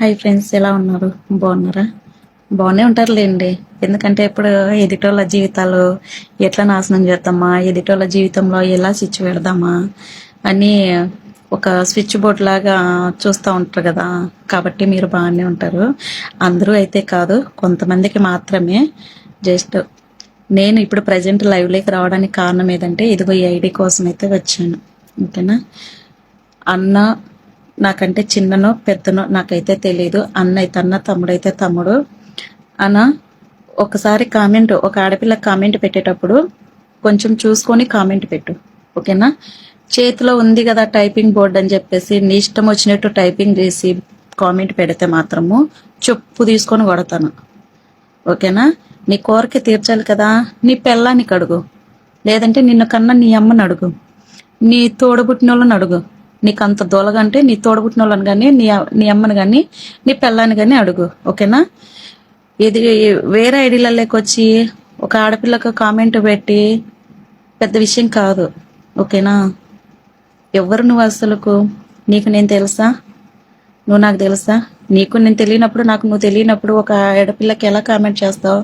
Hi friends ఎలా ఉన్నారు? బాగున్నారా? బాగానే ఉంటారులేండి. ఎందుకంటే ఇప్పుడు ఎదుటోళ్ళ జీవితాలు ఎట్లా నాశనం చేద్దామా? ఎదుటోళ్ళ జీవితంలో ఎలా స్విచ్ పెడదామా? అని ఒక స్విచ్ బోర్డ్ లాగా చూస్తూ ఉంటారు కదా. కాబట్టి మీరు బాగానే ఉంటారు. అందరూ అయితే కాదు కొంతమందికి మాత్రమే. జస్ట్ నేను ఇప్పుడు ప్రజెంట్ లైవ్లోకి రావడానికి కారణం ఏదంటే ఇదిగో ఈ ఐడి కోసం అయితే వచ్చాను. ఓకేనా? అన్న నాకంటే చిన్ననో పెద్దనో నాకైతే తెలియదు అన్న అయితే అన్న తమ్ముడు. తమ్ముడు అన్న ఒకసారి కామెంట్ ఒక ఆడపిల్ల కామెంట్ పెట్టేటప్పుడు కొంచెం చూసుకొని కామెంట్ పెట్టు. ఓకేనా? చేతిలో ఉంది కదా టైపింగ్ బోర్డ్ అని చెప్పేసి నీ ఇష్టం వచ్చినట్టు టైపింగ్ చేసి కామెంట్ పెడితే మాత్రము చెప్పు తీసుకొని కొడతాను. ఓకేనా? నీ కోరిక తీర్చాలి కదా. నీ పెళ్ళానికి అడుగు. లేదంటే నిన్ను కన్నా నీ అమ్మని అడుగు. నీ తోడబుట్టిన వాళ్ళని అడుగు. నీకు అంత దూలగంటే నీ తోడబుట్టిన వాళ్ళని కానీ నీ నీ అమ్మని కానీ నీ పెళ్ళాన్ని కానీ అడుగు ఓకేనా? ఇది వేరే ఐడీలలోకి వచ్చి ఒక ఆడపిల్లకు కామెంట్ పెట్టి పెద్ద విషయం కాదు ఓకేనా? ఎవరు నువ్వు అసలుకు? నీకు నేను తెలుసా? నువ్వు నాకు తెలుసా? నీకు నేను తెలియనప్పుడు నాకు నువ్వు తెలియనప్పుడు ఒక ఆడపిల్లకి ఎలా కామెంట్ చేస్తావు?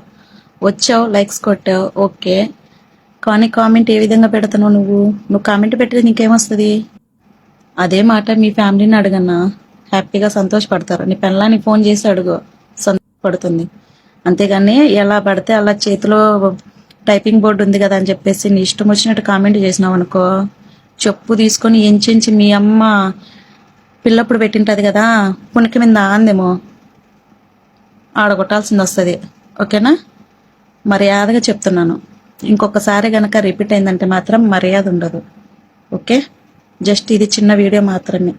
వచ్చావు లైక్స్ కొట్టావు ఓకే. కానీ కామెంట్ ఏ విధంగా పెడతావు నువ్వు? నువ్వు కామెంట్ పెట్టేది నీకేమొస్తుంది? అదే మాట మీ ఫ్యామిలీని అడగన్నా. హ్యాపీగా సంతోషపడతారు. నీ పెళ్ళానికి ఫోన్ చేసి అడుగు. సంతోషపడుతుంది. అంతేగాని ఎలా పడితే అలా చేతిలో టైపింగ్ బోర్డు ఉంది కదా అని చెప్పేసి నీ ఇష్టం వచ్చినట్టు కామెంట్ చేసినావు అనుకో చెప్పు తీసుకొని ఎంచించి మీ అమ్మ పిల్లప్పుడు పెట్టింటది కదా పుణికి మీద ఆందేమో. ఆడగొట్టాల్సింది వస్తుంది. ఓకేనా? మర్యాదగా చెప్తున్నాను. ఇంకొకసారి గనక రిపీట్ అయిందంటే మాత్రం మర్యాద ఉండదు. ఓకే? జస్ట్ ఇది చిన్న వీడియో మాత్రమే.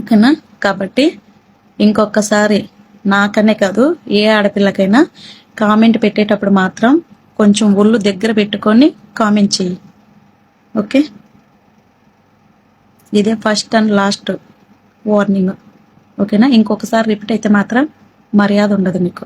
ఓకేనా? కాబట్టి ఇంకొకసారి నాకనే కాదు ఏ ఆడపిల్లకైనా కామెంట్ పెట్టేటప్పుడు మాత్రం కొంచెం ఒళ్ళు దగ్గర పెట్టుకొని కామెంట్ చెయ్యి. ఓకే? ఇదే ఫస్ట్ అండ్ లాస్ట్ వార్నింగ్. ఓకేనా? ఇంకొకసారి రిపీట్ అయితే మాత్రం మర్యాద ఉండదు మీకు.